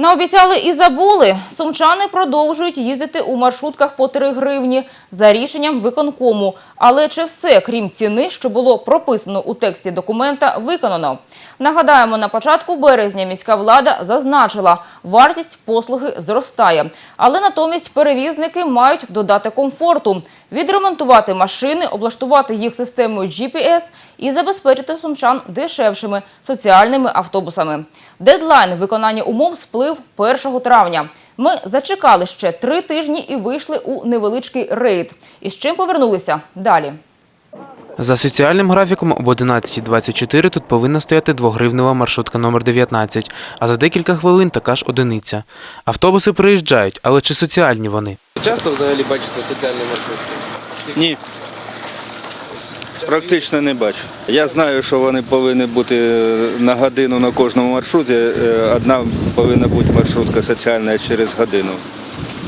Наобіцяли і забули. Сумчани продовжують їздити у маршрутках по 3 гривні за рішенням виконкому. Але чи все, крім ціни, що було прописано у тексті документа, виконано? Нагадаємо, на початку березня міська влада зазначила, вартість послуги зростає. Але натомість перевізники мають додати комфорту, відремонтувати машини, облаштувати їх системою GPS і забезпечити сумчан дешевшими соціальними автобусами. Дедлайн виконання умов сплив 1 травня. Ми зачекали ще три тижні і вийшли у невеличкий рейд. І з чим повернулися далі. За соціальним графіком об 11.24 тут повинна стояти двогривнева маршрутка номер 19, а за декілька хвилин така ж одиниця. Автобуси приїжджають, але чи соціальні вони? Часто взагалі бачите соціальні маршрутки? Ні. Практично не бачу. Я знаю, що вони повинні бути на годину на кожному маршруті. Е, Одна повинна бути маршрутка соціальна через годину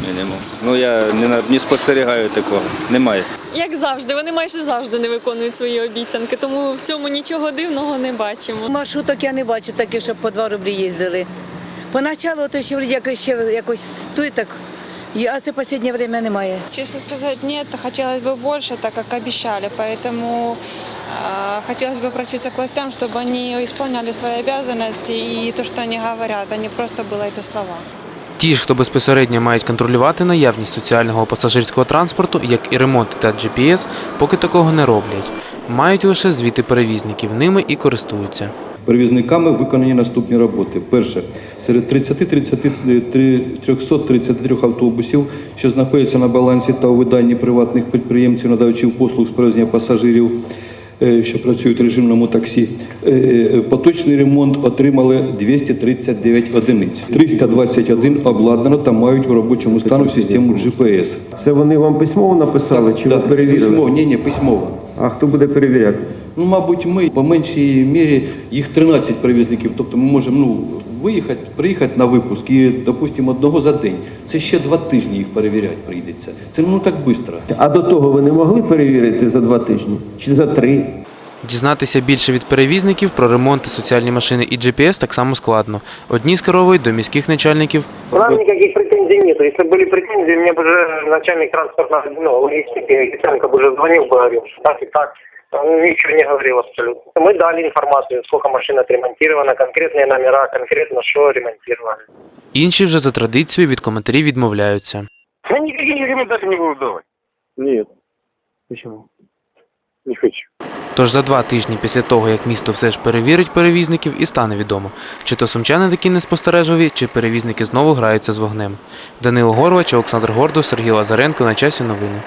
Мінімум. Ну я не, на- не спостерігаю такого. Немає. Як завжди, вони майже завжди не виконують свої обіцянки, тому в цьому нічого дивного не бачимо. Маршруток я не бачу таких, щоб по 2 рублі їздили. Поначалу то ще вроді якось ще якось стоїть так, і- а це останнє время немає. Честно сказать, нет, хотелось бы больше, так как обещали, поэтому э, хотелось бы обратиться к властям, чтобы они исполняли свои обязанности и то, что они говорят, а не просто было это слова. Ті ж, хто безпосередньо мають контролювати наявність соціального пасажирського транспорту, як і ремонт та GPS, поки такого не роблять. Мають лише звіти перевізників, ними і користуються. Перевізниками виконані наступні роботи. Перше, серед 30-333 автобусів, що знаходяться на балансі та у виданні приватних підприємців, надавачів послуг з перевезення пасажирів, що працюють в режимному таксі, е, е, поточний ремонт отримали 239 одиниць. 321 обладнано та мають в робочому стану систему GPS. Це вони вам письмово написали, чи ви перевірили? Письмо, ні, ні, письмово. А хто буде перевіряти? Ну, мабуть, ми по меншій мірі їх 13 перевізників. Тобто ми можемо ну, виїхати, приїхати на випуск і, допустимо, одного за день. Це ще два тижні їх перевіряти прийдеться. Це ну так швидко. А до того ви не могли перевірити за два тижні? Чи за три? Дізнатися більше від перевізників про ремонти, соціальні машини і GPS так само складно. Одні скеровують до міських начальників, У нас никаких претензий нет. Если были претензии, мне бы уже начальник транспортного, ну, логистики, Кисенко бы уже звонил, бы говорил, что так и так. Он ничего не говорил абсолютно. Мы дали информацию, сколько машин отремонтировано, конкретные номера, конкретно что ремонтировали. інші вже за традицією від коментарів відмовляються. Я никаких рекомендаций не буду давать. Нет. Почему? Не хочу. Тож за два тижні після того, як місто все ж перевірить перевізників, і стане відомо, чи то сумчани такі неспостережливі, чи перевізники знову граються з вогнем. Данило Горвач, Олександр Гордо, Сергій Лазаренко на часі новини.